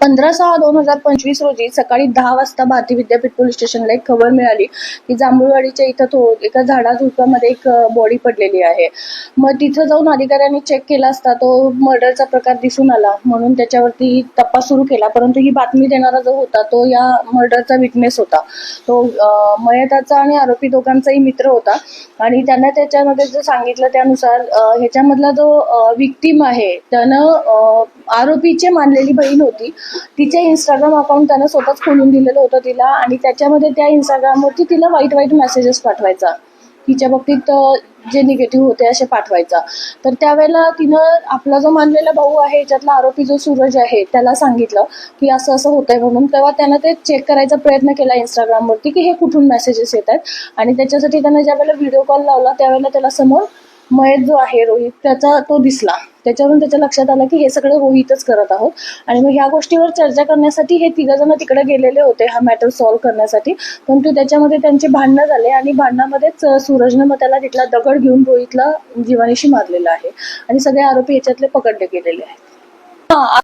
पंधरा सहा दोन हजार पंचवीस रोजी सकाळी दहा वाजता भारती विद्यापीठ पोलीस स्टेशनला एक खबर मिळाली की जांभूळवाडीच्या इथं तो एका झाडाझुडपामध्ये एक बॉडी पडलेली आहे. मग तिथं जाऊन अधिकाऱ्यांनी चेक केला असता तो मर्डरचा प्रकार दिसून आला. म्हणून त्याच्यावरती तपास सुरू केला. परंतु ही बातमी देणारा जो होता तो या मर्डरचा विटनेस होता. तो मयताचा आणि आरोपी दोघांचाही मित्र होता. आणि त्यांना त्याच्यामध्ये जे सांगितलं त्यानुसार ह्याच्यामधला जो विक्टीम आहे त्यानं आरोपीचे मानलेली बहीण होती. तिचे इंस्टाग्राम अकाउंट त्यानं स्वतःच खोलून दिलेलं होतं तिला. आणि त्याच्यामध्ये त्या इंस्टाग्रामवरती तिला वाईट वाईट मेसेजेस पाठवायचा. तिच्या बाबतीत जे निगेटिव्ह होते असे पाठवायचा. तर त्यावेळेला तिनं आपला जो मानलेला भाऊ आहे ज्यातला आरोपी जो सूरज आहे त्याला सांगितलं की असं असं होतंय म्हणून. तेव्हा त्यानं ते चेक करायचा प्रयत्न केला इंस्टाग्रामवरती की हे कुठून मेसेजेस येत आहेत? आणि त्याच्यासाठी त्यानं ज्यावेळेला व्हिडिओ कॉल लावला त्यावेळेला त्याला समोर मयत जो आहे रोहित त्याचा तो दिसला. त्याच्यावरून त्याच्या लक्षात आलं की हे सगळं रोहितच करत आहोत. आणि मग ह्या गोष्टीवर चर्चा करण्यासाठी हे तिघ जण तिकडे गेलेले होते हा मॅटर सॉल्व्ह करण्यासाठी. परंतु त्याच्यामध्ये त्यांचे भांडणं झाले आणि भांडणामध्येच सूरजनं मग त्याला तिथला दगड घेऊन रोहितला जीवानीशी मारलेला आहे. आणि सगळे आरोपी याच्यातले पकडले गेलेले आहेत. हा